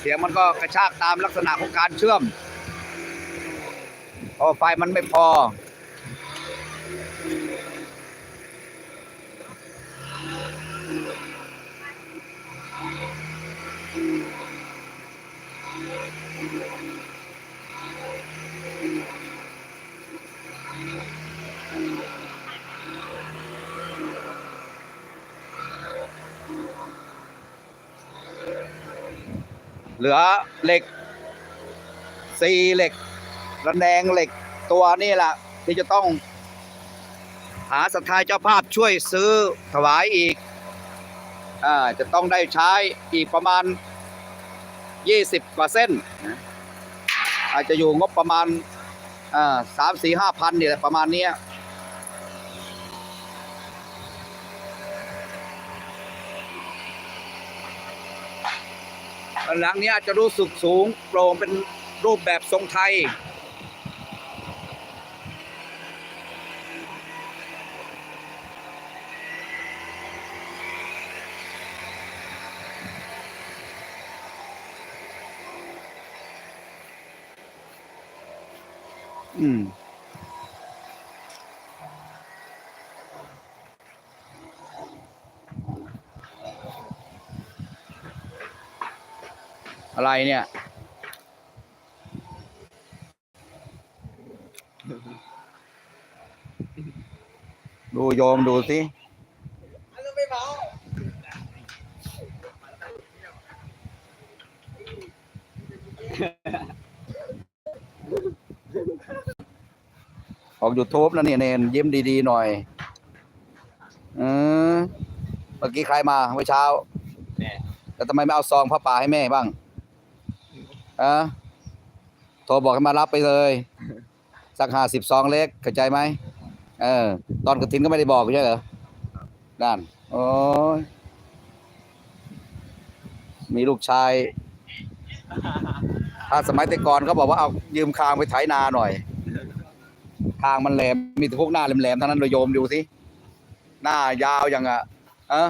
เสียงมันก็กระชากตามลักษณะของการเชื่อมเพอไฟมันไม่พอ เหลือเหล็กซีเหล็กระแนงเหล็กตัวนี่แหละที่จะต้องหาสถาเจ้าภาพช่วยซื้อถวายอีกอจะต้องได้ใช้อีกประมาณ 20 กว่าเส้น อาจจะอยู่งบประมาณสามสี่ห้าพันนี่แหละประมาณนี้ หลังนี้ยจะรู้สึกสูงโปร่งเป็นรูปแบบทรงไทย อืม อะไรเนี่ย ดูโยมดูสิออกยูทูบแล้วเนี่ยเนนยิ้มดีๆหน่อยเออเมื่อกี้ใครมาเมื่อเช้าแม่แล้วทำไมไม่เอาซองผ้าป่าให้แม่บ้าง อะโทรบอกให้มารับไปเลย สักห้าสิบซองเล็กเข้าใจไหมเออ ตอนกระถินก็ไม่ได้บอกใช่เหรอนั่นโอ้ยมีลูกชาย ถ้าสมัยแต่ก่อนเขาบอกว่าเอายืมคางไปไถนาหน่อย คางมันแหลม มีแต่พวกหน้าแหลมๆทั้งนั้นเลยโยมดูสิ หน้ายาวอย่างอะอะ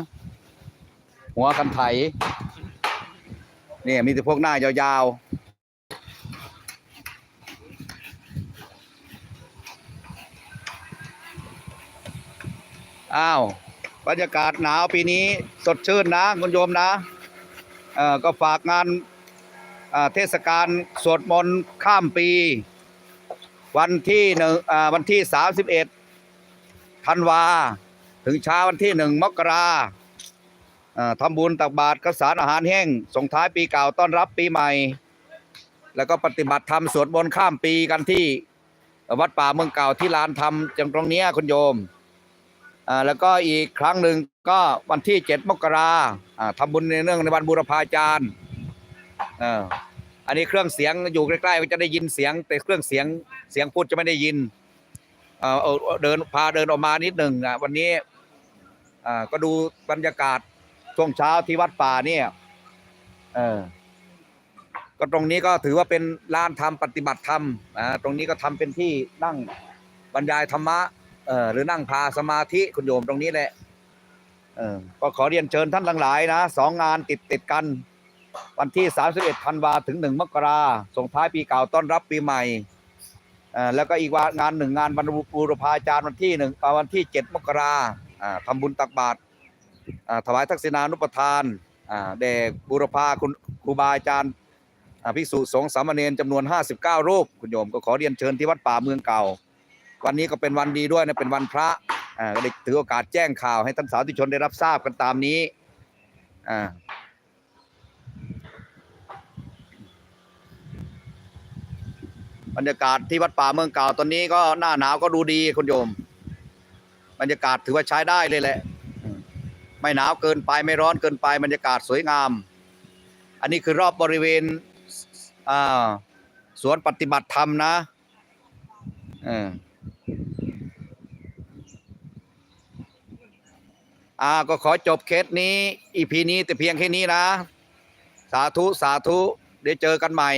หัวคันไถเนี่ยมีแต่พวกหน้ายาวๆ อ้าวบรรยากาศหนาวปีนี้สดชื่นนะคุณโยมนะเอ่อก็ฝากงานเทศกาลสวดมนต์ข้ามปี วันที่หนึ่งวันที่สามสิบเอ็ดธันวา ถึงเช้าวันที่หนึ่งมกราทำบุญตักบาตรกสารอาหารแห้งส่งท้ายปีเก่าต้อนรับปีใหม่ แล้วก็ปฏิบัติธรรมสวดมนต์ข้ามปีกันที่วัดป่าเมืองเก่าที่ลานธรรมจังตรงนี้คุณโยม แล้วก็อีกครั้งหนึ่งก็วันที่เจ็ดมกราอ่าทำบุญในเรื่องในวันบูรพาจารย์อันนี้เครื่องเสียงอยู่ใกล้ๆก็จะได้ยินเสียง แต่เครื่องเสียงเสียงพูดจะไม่ได้ยินเออเดินพาเดินออกมานิดหนึ่งอะวันนี้ก็ดูบรรยากาศช่วงเช้าที่วัดป่าเนี่ยก็ตรงนี้ก็ถือว่าเป็นลานธรรมปฏิบัติธรรมตรงนี้ก็ทำเป็นที่นั่งบรรยายธรรมะ เออหรือนั่งพาสมาธิคุณโยมตรงนี้แหละเออก็ขอเรียนเชิญท่านทั้งหลายนะสองงานติดติดกัน วันที่ 31ธันวาถึง 1 มกราส่งท้ายปีเก่าต้อนรับปีใหม่เอ่อแล้วก็อีกว่างานหนึ่งงานบรรบูรพาจารย์วันที่หนึ่งอ่าวันที่ 7 มกราอ่าทำบุญตักบาตรอ่าถวายทักษิณานุปทานอ่าแด่บุรพาคุณครูบาอาจารย์อ่าภิกษุสงฆ์สามเณรจำนวน 59 รูป คุณโยมก็ขอเรียนเชิญที่วัดป่าเมืองเก่า วันนี้ก็เป็นวันดีด้วยนะเป็นวันพระอ่าก็ได้ถือโอกาสแจ้งข่าวให้ท่านสาธุชนได้รับทราบกันตามนี้อ่าบรรยากาศที่วัดป่าเมืองเก่าตอนนี้ก็หน้าหนาวก็ดูดีคุณโยม บรรยากาศถือว่าใช้ได้เลยแหละ ไม่หนาวเกินไปไม่ร้อนเกินไปบรรยากาศสวยงาม อันนี้คือรอบบริเวณอ่าสวนปฏิบัติธรรมนะ เออ อ่าก็ขอจบเคสนี้ อีพีนี้แต่เพียงแค่นี้นะ สาธุ สาธุ เดี๋ยวเจอกันใหม่